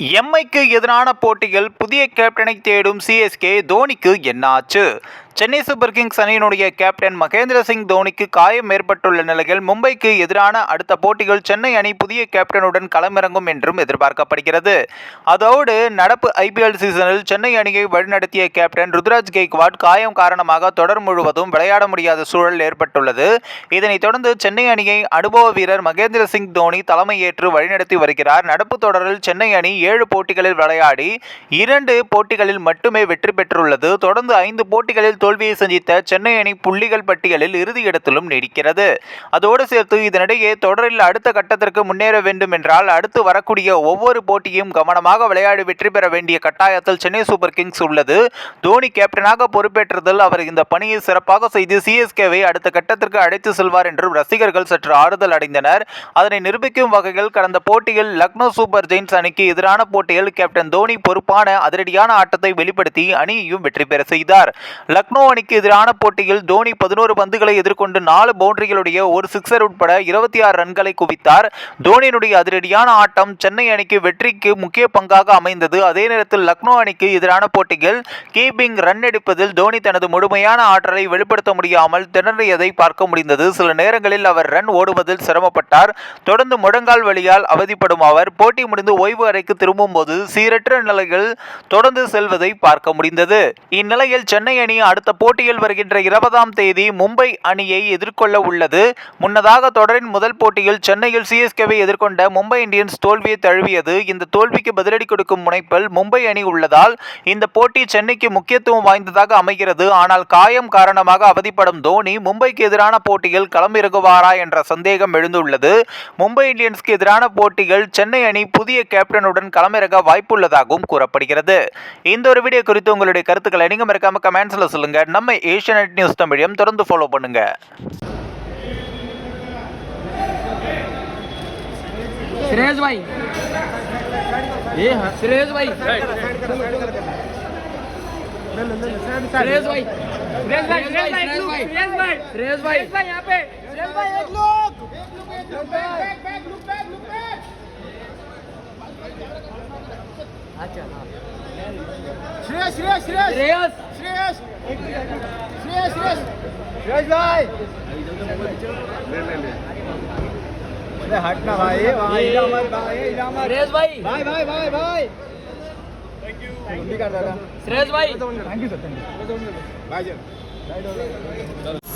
எம்ஐக்கு எதிரான போட்டியில் புதிய கேப்டனை தேடும் சிஎஸ்கே தோனிக்கு என்னாச்சு? சென்னை சூப்பர் கிங்ஸ் அணியினுடைய கேப்டன் மகேந்திர சிங் தோனிக்கு காயம் ஏற்பட்டுள்ள நிலையில் மும்பைக்கு எதிரான அடுத்த போட்டிகள் சென்னை அணி புதிய கேப்டனுடன் களமிறங்கும் என்றும் எதிர்பார்க்கப்படுகிறது. அதோடு நடப்பு ஐபிஎல் சீசனில் சென்னை அணியை வழிநடத்திய கேப்டன் ருத்ராஜ் கெய்க்வாட் காயம் காரணமாக தொடர் முழுவதும் விளையாட முடியாத சூழல் ஏற்பட்டுள்ளது. இதனைத் தொடர்ந்து சென்னை அணியை அனுபவ வீரர் மகேந்திர சிங் தோனி தலைமையேற்று வழிநடத்தி வருகிறார். நடப்பு தொடரில் சென்னை அணி ஏழு போட்டிகளில் விளையாடி இரண்டு போட்டிகளில் மட்டுமே வெற்றி பெற்றுள்ளது. தொடர்ந்து ஐந்து போட்டிகளில் தோல்வியை சந்தித்த சென்னை அணி புள்ளிகள் பட்டியலில் இறுதி இடத்திலும் நீடிக்கிறது. அதோடு சேர்த்து இதனிடையே தொடரில் அடுத்த கட்டத்திற்கு முன்னேற வேண்டும் என்றால் அடுத்து வரக்கூடிய ஒவ்வொரு போட்டியும் கவனமாக விளையாடி வெற்றி பெற வேண்டிய கட்டாயத்தில் சென்னை சூப்பர் கிங்ஸ் உள்ளது. தோனி கேப்டனாக பொறுப்பேற்றதில் அவர் இந்த பணியை சிறப்பாக செய்து சிஎஸ்கேவை அடுத்த கட்டத்திற்கு அழைத்து செல்வார் என்றும் ரசிகர்கள் சற்று ஆறுதல் அடைந்தனர். அதனை நிரூபிக்கும் வகையில் கடந்த போட்டியில் லக்னோ சூப்பர் ஜெயின்ஸ் அணிக்கு எதிரான போட்டியில் கேப்டன் தோனி பொறுப்பான அதிரடியான ஆட்டத்தை வெளிப்படுத்தி அணியையும் வெற்றி பெற செய்தார். லக்னோ லக்னோ அணிக்கு எதிரான போட்டியில் தோனி பதினோரு பந்துகளை எதிர்கொண்டு நாலு பவுண்டரிகளுடைய ஒரு சிக்ஸர் உட்பட இருபத்தி ஆறு ரன்களை குவித்தார். தோனியினுடைய அதிரடியான ஆட்டம் சென்னை அணிக்கு வெற்றிக்கு முக்கிய பங்காக அமைந்தது. அதே நேரத்தில் லக்னோ அணிக்கு எதிரான போட்டியில் கீப்பிங் ரன் எடுப்பதில் தோனி தனது முழுமையான ஆற்றலை வெளிப்படுத்த முடியாமல் திணறியதை பார்க்க முடிந்தது. சில நேரங்களில் அவர் ரன் ஓடுவதில் சிரமப்பட்டார். தொடர்ந்து முழங்கால் வழியால் அவதிப்படும் அவர் போட்டி முடிந்து ஓய்வு அறைக்கு திரும்பும் போது சீரற்ற நிலையில் தொடர்ந்து செல்வதை பார்க்க முடிந்தது. இந்நிலையில் சென்னை அணி அடுத்த போட்டியில் வருகின்ற இருபதாம் தேதி மும்பை அணியை எதிர்கொள்ள உள்ளது. முன்னதாக தொடரின் முதல் போட்டியில் சென்னையில் சிஎஸ்கேவை எதிர்கொண்ட மும்பை இந்தியன்ஸ் தோல்வியை தழுவியது. இந்த தோல்விக்கு பதிலடி கொடுக்கும் முனைப்பில் மும்பை அணி உள்ளதால் இந்த போட்டி சென்னைக்கு முக்கியத்துவம் வாய்ந்ததாக அமைகிறது. ஆனால் காயம் காரணமாக அவதிப்படும் தோனி மும்பைக்கு எதிரான போட்டியில் களமிறங்குவாரா என்ற சந்தேகம் எழுந்துள்ளது. மும்பை இந்தியன்ஸ்க்கு எதிரான போட்டிகள் சென்னை அணி புதிய கேப்டனுடன் களமிறங்க வாய்ப்புள்ளதாகவும் கூறப்படுகிறது. இந்த ஒரு வீடியோ குறித்து உங்களுடைய கருத்துக்களை நீங்க மறக்காம கமெண்ட்ஸ்ல சொல்லுங்க நம்ம ஏஷியநெட் நியூஸ் தமிழையும் தொடர்ந்து ஃபாலோ பண்ணுங்க श्रेयस भाई ये हाँ श्रेयस भाई श्रेयस भाई श्रेयस भाई श्रेयस भाई श्रेयस भाई श्रेयस भाई श्रेयस भाई यहाँ पे श्रेयस भाई एक लोग अच्छा हाँ श्रेयस श्रेयस શ્રેયસ શ્રેયસ શ્રેયસ શ્રેયસભાઈ લે લે લે અરે હટના ભાઈ વાહ ઈલા માર ભાઈ ઈલા માર શ્રેયસભાઈ ભાઈ ભાઈ ભાઈ ભાઈ થેન્ક યુ થેન્ક યુ કાકા શ્રેયસભાઈ thank you sir thank you bye જન